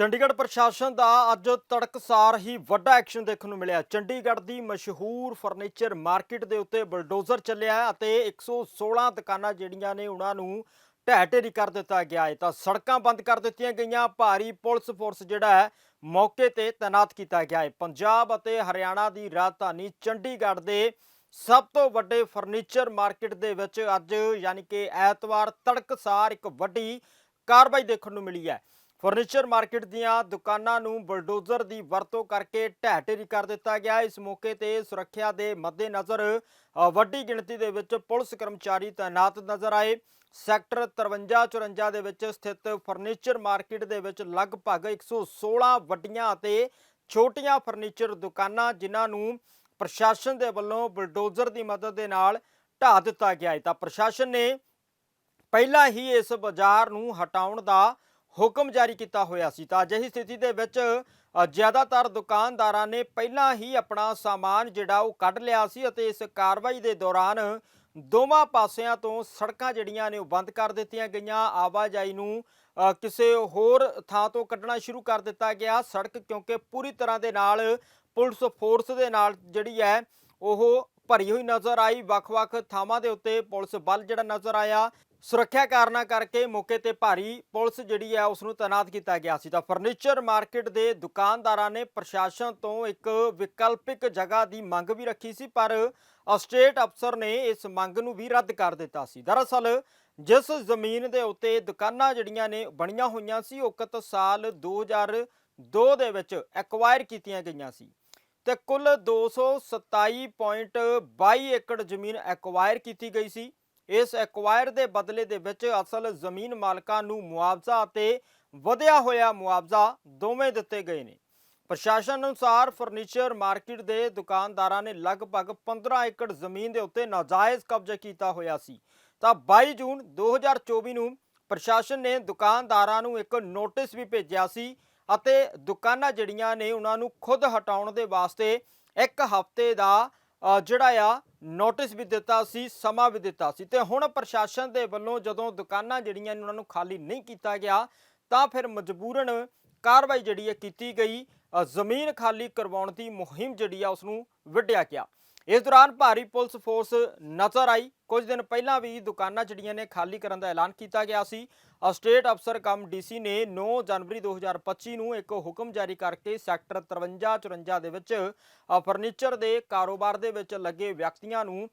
ਚੰਡੀਗੜ੍ਹ ਪ੍ਰਸ਼ਾਸਨ ਦਾ ਅੱਜ ਤੜਕਸਾਰ ਹੀ ਵੱਡਾ ਐਕਸ਼ਨ ਦੇਖਣ ਨੂੰ ਮਿਲਿਆ। ਚੰਡੀਗੜ੍ਹ ਦੀ ਮਸ਼ਹੂਰ ਫਰਨੀਚਰ ਮਾਰਕੀਟ ਦੇ ਉੱਤੇ ਬਲਡੋਜ਼ਰ ਚੱਲਿਆ ਹੈ ਅਤੇ 116 ਦੁਕਾਨਾਂ ਜਿਹੜੀਆਂ ਨੇ ਉਹਨਾਂ ਨੂੰ ਢਹਿ ਢੇਰੀ ਕਰ ਦਿੱਤਾ ਗਿਆ ਹੈ। ਤਾਂ ਸੜਕਾਂ ਬੰਦ ਕਰ ਦਿੱਤੀਆਂ ਗਈਆਂ। ਭਾਰੀ ਪੁਲਿਸ ਫੋਰਸ ਜਿਹੜਾ ਹੈ, ਮੌਕੇ ਤੇ ਤਾਇਨਾਤ ਕੀਤਾ ਗਿਆ ਹੈ। ਪੰਜਾਬ ਅਤੇ ਹਰਿਆਣਾ ਦੀ ਰਾਜਧਾਨੀ ਚੰਡੀਗੜ੍ਹ ਦੇ ਸਭ ਤੋਂ ਵੱਡੇ ਫਰਨੀਚਰ ਮਾਰਕੀਟ ਦੇ ਵਿੱਚ ਅੱਜ ਯਾਨੀ ਕਿ ਐਤਵਾਰ ਤੜਕਸਾਰ ਇੱਕ ਵੱਡੀ ਕਾਰਵਾਈ ਦੇਖਣ ਨੂੰ ਮਿਲੀ ਹੈ। ਫਰਨੀਚਰ ਮਾਰਕੀਟ ਦੀਆਂ ਦੁਕਾਨਾਂ ਨੂੰ ਬਲਡੋਜ਼ਰ ਦੀ ਵਰਤੋਂ ਕਰਕੇ ਢਹਿ ਢੇਰੀ ਕਰ ਦਿੱਤਾ ਗਿਆ। ਇਸ ਮੌਕੇ ਤੇ ਸੁਰੱਖਿਆ ਦੇ ਮੱਦੇਨਜ਼ਰ ਵੱਡੀ ਗਿਣਤੀ ਦੇ ਵਿੱਚ ਪੁਲਿਸ ਕਰਮਚਾਰੀ ਤਾਇਨਾਤ ਨਜ਼ਰ ਆਏ। ਸੈਕਟਰ 53 54 ਦੇ ਵਿੱਚ ਸਥਿਤ ਫਰਨੀਚਰ ਮਾਰਕੀਟ ਦੇ ਵਿੱਚ ਲਗਭਗ 116 ਵੱਡੀਆਂ ਅਤੇ ਛੋਟੀਆਂ ਫਰਨੀਚਰ ਦੁਕਾਨਾਂ, ਜਿਨ੍ਹਾਂ ਨੂੰ ਪ੍ਰਸ਼ਾਸਨ ਦੇ ਵੱਲੋਂ ਬਲਡੋਜ਼ਰ ਦੀ ਮਦਦ ਦੇ ਨਾਲ ਢਾਹ ਦਿੱਤਾ ਗਿਆ ਹੈ। ਤਾਂ ਪ੍ਰਸ਼ਾਸਨ ਨੇ ਪਹਿਲਾਂ ਹੀ ਇਸ ਬਾਜ਼ਾਰ ਨੂੰ ਹਟਾਉਣ ਦਾ ਹੁਕਮ ਜਾਰੀ ਕੀਤਾ ਹੋਇਆ ਸੀ। ਤਾਂ ਅਜਿਹੀ ਸਥਿਤੀ ਦੇ ਵਿੱਚ ਜ਼ਿਆਦਾਤਰ ਦੁਕਾਨਦਾਰਾਂ ਨੇ ਪਹਿਲਾਂ ਹੀ ਆਪਣਾ ਸਾਮਾਨ ਜਿਹੜਾ ਉਹ ਕੱਢ ਲਿਆ ਸੀ ਅਤੇ ਇਸ ਕਾਰਵਾਈ ਦੇ ਦੌਰਾਨ ਦੋਵਾਂ ਪਾਸਿਆਂ ਤੋਂ ਸੜਕਾਂ ਜਿਹੜੀਆਂ ਨੇ ਉਹ ਬੰਦ ਕਰ ਦਿੱਤੀਆਂ ਗਈਆਂ। ਆਵਾਜਾਈ ਨੂੰ ਕਿਸੇ ਹੋਰ ਥਾਂ ਤੋਂ ਕੱਢਣਾ ਸ਼ੁਰੂ ਕਰ ਦਿੱਤਾ ਗਿਆ। ਸੜਕ ਕਿਉਂਕਿ ਪੂਰੀ ਤਰ੍ਹਾਂ ਦੇ ਨਾਲ ਪੁਲਿਸ ਫੋਰਸ ਦੇ ਨਾਲ ਜਿਹੜੀ ਹੈ, ਉਹ ਭਰੀ ਹੋਈ ਨਜ਼ਰ ਆਈ। ਵੱਖ-ਵੱਖ ਥਾਵਾਂ ਦੇ ਉੱਤੇ ਪੁਲਿਸ ਬਲ ਜਿਹੜਾ ਨਜ਼ਰ ਆਇਆ। ਸੁਰੱਖਿਆ ਕਾਰਨਾਂ ਕਰਕੇ ਮੌਕੇ ਤੇ ਭਾਰੀ ਪੁਲਿਸ ਜਿਹੜੀ ਹੈ ਉਸ ਨੂੰ ਤਾਇਨਾਤ ਕੀਤਾ ਗਿਆ ਸੀ। ਤਾਂ ਫਰਨੀਚਰ ਮਾਰਕੀਟ ਦੇ ਦੁਕਾਨਦਾਰਾਂ ਨੇ ਪ੍ਰਸ਼ਾਸਨ ਤੋਂ ਇੱਕ ਵਿਕਲਪਿਕ ਜਗ੍ਹਾ ਦੀ ਮੰਗ ਵੀ ਰੱਖੀ ਸੀ, ਪਰ ਸਟੇਟ ਅਫਸਰ ਨੇ ਇਸ ਮੰਗ ਨੂੰ ਵੀ ਰੱਦ ਕਰ ਦਿੱਤਾ ਸੀ। ਦਰਅਸਲ, ਜਿਸ ਜ਼ਮੀਨ ਦੇ ਉੱਤੇ ਦੁਕਾਨਾਂ ਜਿਹੜੀਆਂ ਨੇ ਬਣੀਆਂ ਹੋਈਆਂ ਸੀ, ਉਹ ਕਤ ਸਾਲ 2002 ਦੇ ਵਿੱਚ ਐਕਵਾਇਰ ਕੀਤੀਆਂ ਗਈਆਂ ਸੀ ਤੇ ਕੁੱਲ 227.22 ਏਕੜ ਜ਼ਮੀਨ ਐਕਵਾਇਰ ਕੀਤੀ ਗਈ ਸੀ। ਇਸ ਐਕਵਾਇਰ ਦੇ ਬਦਲੇ ਦੇ ਵਿੱਚ ਅਸਲ ਜ਼ਮੀਨ ਮਾਲਕਾਂ ਨੂੰ ਮੁਆਵਜ਼ਾ ਅਤੇ ਵਧਿਆ ਹੋਇਆ ਮੁਆਵਜ਼ਾ ਦੋਵੇਂ ਦਿੱਤੇ ਗਏ ਨੇ। ਪ੍ਰਸ਼ਾਸਨ ਅਨੁਸਾਰ ਫਰਨੀਚਰ ਮਾਰਕੀਟ ਦੇ ਦੁਕਾਨਦਾਰਾਂ ਨੇ ਲਗਭਗ 15 ਏਕੜ ਜ਼ਮੀਨ ਦੇ ਉੱਤੇ ਨਾਜਾਇਜ਼ ਕਬਜ਼ਾ ਕੀਤਾ ਹੋਇਆ ਸੀ। ਤਾਂ 22 ਜੂਨ 2024 ਨੂੰ ਪ੍ਰਸ਼ਾਸਨ ਨੇ ਦੁਕਾਨਦਾਰਾਂ ਨੂੰ ਇੱਕ ਨੋਟਿਸ ਵੀ ਭੇਜਿਆ ਸੀ ਅਤੇ ਦੁਕਾਨਾਂ ਜਿਹੜੀਆਂ ਨੇ ਉਹਨਾਂ ਨੂੰ ਖੁਦ ਹਟਾਉਣ ਦੇ ਵਾਸਤੇ ਇੱਕ ਹਫ਼ਤੇ ਦਾ ਜਿਹੜਾ ਆ ਨੋਟਿਸ ਵੀ ਦਿੱਤਾ ਸੀ, ਸਮਾਂ ਵੀ ਦਿੱਤਾ ਸੀ ਤੇ ਹੁਣ ਪ੍ਰਸ਼ਾਸਨ ਦੇ ਵੱਲੋਂ ਜਦੋਂ ਦੁਕਾਨਾਂ ਜਿਹੜੀਆਂ ਨੇ ਉਹਨਾਂ ਨੂੰ ਖਾਲੀ ਨਹੀਂ ਕੀਤਾ ਗਿਆ, ਤਾਂ ਫਿਰ ਮਜਬੂਰਨ ਕਾਰਵਾਈ ਜਿਹੜੀ ਹੈ ਕੀਤੀ ਗਈ। ਜ਼ਮੀਨ ਖਾਲੀ ਕਰਵਾਉਣ ਦੀ ਮੁਹਿੰਮ ਜਿਹੜੀ ਆ ਉਸ ਨੂੰ ਵਿੱਢਿਆ ਗਿਆ। ਇਸ ਦੌਰਾਨ ਭਾਰੀ ਪੁਲਿਸ ਫੋਰਸ ਨਜ਼ਰ ਆਈ। ਕੁਝ ਦਿਨ ਪਹਿਲਾਂ ਵੀ ਦੁਕਾਨਾਂ ਜਿਹੜੀਆਂ ਨੇ ਖਾਲੀ ਕਰਨ ਦਾ ਐਲਾਨ ਕੀਤਾ ਗਿਆ ਸੀ। ਅ, ਸਟੇਟ ਅਫਸਰ ਕਮ ਡੀਸੀ ਨੇ 9 ਜਨਵਰੀ 2025 ਨੂੰ ਇੱਕ ਹੁਕਮ ਜਾਰੀ ਕਰਕੇ ਸੈਕਟਰ 53 54 ਦੇ ਵਿੱਚ ਫਰਨੀਚਰ ਦੇ ਕਾਰੋਬਾਰ ਦੇ ਵਿੱਚ ਲੱਗੇ ਵਿਅਕਤੀਆਂ ਨੂੰ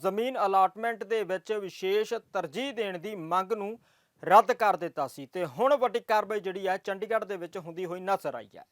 ਜ਼ਮੀਨ ਅਲਾਟਮੈਂਟ ਦੇ ਵਿੱਚ ਵਿਸ਼ੇਸ਼ ਤਰਜੀਹ ਦੇਣ ਦੀ ਮੰਗ ਨੂੰ ਰੱਦ ਕਰ ਦਿੱਤਾ ਸੀ। ਤੇ ਹੁਣ ਵੱਡੀ ਕਾਰਵਾਈ ਜਿਹੜੀ ਹੈ ਚੰਡੀਗੜ੍ਹ ਦੇ ਵਿੱਚ ਹੁੰਦੀ ਹੋਈ ਨਜ਼ਰ ਆਈ ਹੈ।